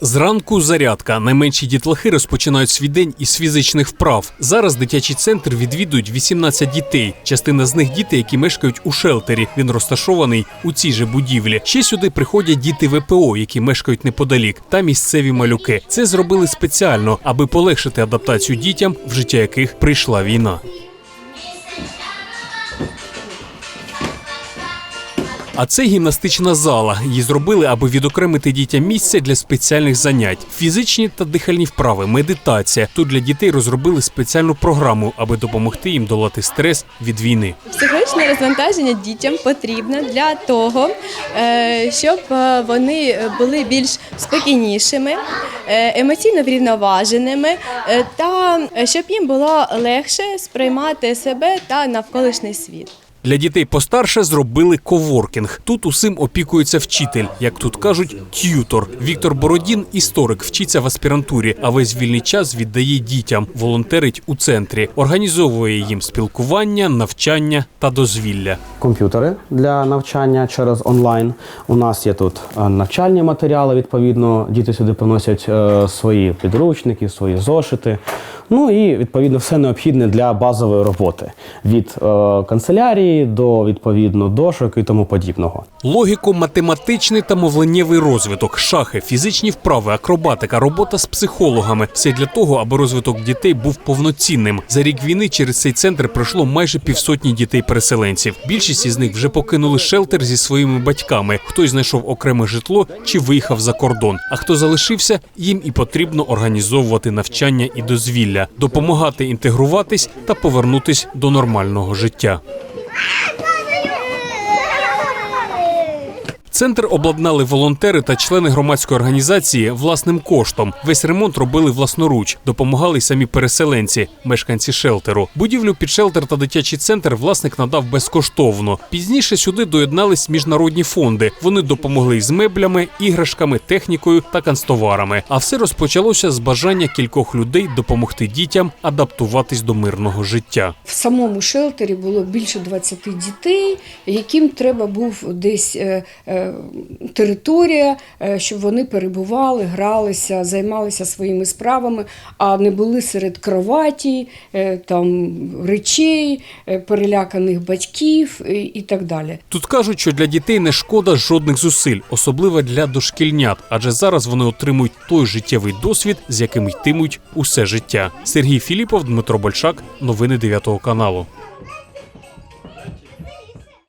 Зранку зарядка. Найменші дітлахи розпочинають свій день із фізичних вправ. Зараз дитячий центр відвідують 18 дітей. Частина з них діти, які мешкають у шелтері. Він розташований у цій же будівлі. Ще сюди приходять діти ВПО, які мешкають неподалік, та місцеві малюки. Це зробили спеціально, аби полегшити адаптацію дітям, в життя яких прийшла війна. А це гімнастична зала. Її зробили, аби відокремити дітям місце для спеціальних занять: фізичні та дихальні вправи, медитація. Тут для дітей розробили спеціальну програму, аби допомогти їм долати стрес від війни. Психологічне розвантаження дітям потрібно для того, е, щоб е, вони були більш спокійнішими, е, емоційно врівноваженими та щоб їм було легше сприймати себе та навколишній світ. Для дітей постарше зробили коворкінг. Тут усім опікується вчитель, як тут кажуть, т'ютор. Віктор Бородін, історик, вчиться в аспірантурі, а весь вільний час віддає дітям, волонтерить у центрі, організовує їм спілкування, навчання та дозвілля. комп'ютери для навчання через онлайн. У нас є тут е, навчальні матеріали. Відповідно, діти сюди приносять е, свої підручники, свої зошити. Ну і відповідно все необхідне для базової роботи від е, канцелярії до відповідно дошок і тому подібного. Логіко-математичний та мовленнєвий розвиток, шахи, фізичні вправи, акробатика, робота з психологами все для того, аби розвиток дітей був повноцінним. За рік війни через цей центр пройшло майже півсотні дітей-переселенців. Більшість із них вже покинули шелтер зі своїми батьками. Хтось знайшов окреме житло чи виїхав за кордон. А хто залишився, їм і потрібно організовувати навчання і дозвілля, допомагати інтегруватись та повернутись до нормального життя. No! Центр обладнали волонтери та члени громадської організації власним коштом. Весь ремонт робили власноруч, допомагали й самі переселенці, мешканці шелтеру. Будівлю під шелтер та дитячий центр власник надав безкоштовно. Пізніше сюди доєднались міжнародні фонди. Вони допомогли з меблями, іграшками, технікою та канцтоварами. А все розпочалося з бажання кількох людей допомогти дітям адаптуватись до мирного життя. В самому шелтері було більше 20 дітей, яким треба був десь е, е, територія, е, щоб вони перебували, гралися, займалися своїми справами, а не були серед кроваті, е, там, речей, е, переляканих батьків і, так далі. Тут кажуть, що для дітей не шкода жодних зусиль, особливо для дошкільнят, адже зараз вони отримують той життєвий досвід, з яким йтимуть усе життя. Сергій Філіпов, Дмитро Большак, новини 9 каналу.